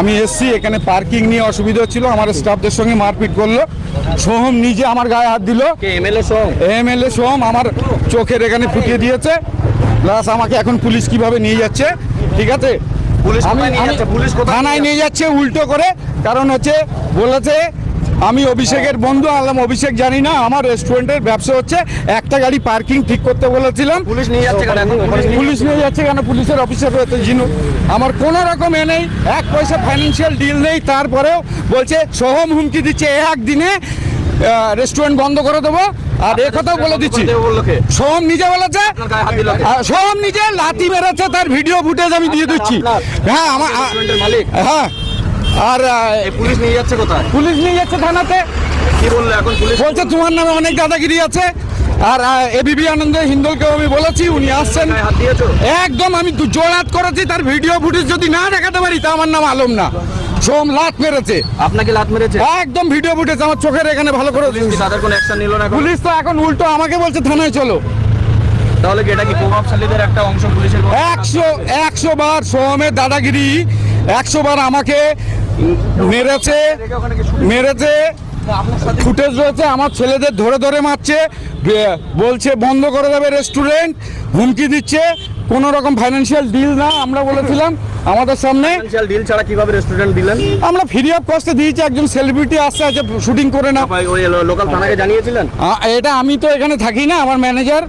আমি এসছি এখানে পার্কিং নিয়ে অসুবিধা ছিল আমার স্টাফদের সঙ্গে মারপিট করল। সোহম নিজে আমার গায়ে হাত দিল। এম এমএলএ এ এমএলএ সোহম আমার চোখের এখানে ফুটিয়ে দিয়েছে। প্লাস আমাকে এখন পুলিশ কীভাবে নিয়ে যাচ্ছে ঠিক আছে? পুলিশ থানায় নিয়ে নিয়ে যাচ্ছে উল্টো করে কারণ হচ্ছে বলেছে আমি অভিষেকের বন্ধু আলাম অভিষেক জানি না আমার রেস্টুরেন্টের ব্যবসা হচ্ছে একটা গাড়ি পার্কিং ঠিক করতে বলেছিলাম। পুলিশ নিয়ে যাচ্ছে কেন পুলিশ নিয়ে যাচ্ছে কেন? পুলিশের অফিসার রয়েছে জিনু। আমার কোনো রকম এ নেই এক পয়সা ফাইন্যান্সিয়াল ডিল নেই তারপরেও বলছে সোহম হুমকি দিচ্ছে একদিনে রেস্টুরেন্ট বন্ধ করে দেবো। আর এ কথাও বলে দিচ্ছি। সোহম নিজে বলেছে সোহম নিজে লাথি মেরেছে তার ভিডিও ফুটেজ আমি দিয়ে দিচ্ছি। হ্যাঁ আমার হ্যাঁ। আর পুলিশ নিয়ে যাচ্ছে কোথায়? পুলিশ নিয়ে যাচ্ছে থানাতে। কি বলল এখন পুলিশ? বলছে তোমার নামে অনেক দাদাগিরি আছে। আর এবিবি আনন্দ হিন্দলকেও আমি বলেছি উনি আসছেন। একদম আমি জোড়াত করেছি তার ভিডিও ফুটেজ যদি না দেখাতে পারি তা আমার নাম আলম না। সোম লাত মেরেছে। আপনাকে লাত মেরেছে? একদম ভিডিও ফুটেজ আমার চোখের এখানে ভালো করে তাদের কোনো অ্যাকশন নিল না পুলিশ তো এখন উল্টো আমাকে বলছে থানায় চলো। তাহলে কি এটা কি প্রভাবশালীদের একটা অংশ পুলিশের একশো একশো বার সোহমের দাদাগিরি একশো বার আমাকে মেরেছে মেরেছে ফুটেজ রয়েছে আমার ছেলেদের ধরে ধরে মারছে বলছে বন্ধ করে দেবে রেস্টুরেন্ট হুমকি দিচ্ছে কোনো রকম ফাইন্যান্সিয়াল ডিল না আমরা বলেছিলাম আমাদের সামনে। ডিল ছাড়া কীভাবে রেস্টুরেন্ট দিলেন? আমরা ফ্রি অফ কস্টে দিয়েছি একজন সেলিব্রিটি আসছে আছে শুটিং করে না। লোকাল থানাকে জানিয়েছিলেন? এটা আমি তো এখানে থাকি না আমার ম্যানেজার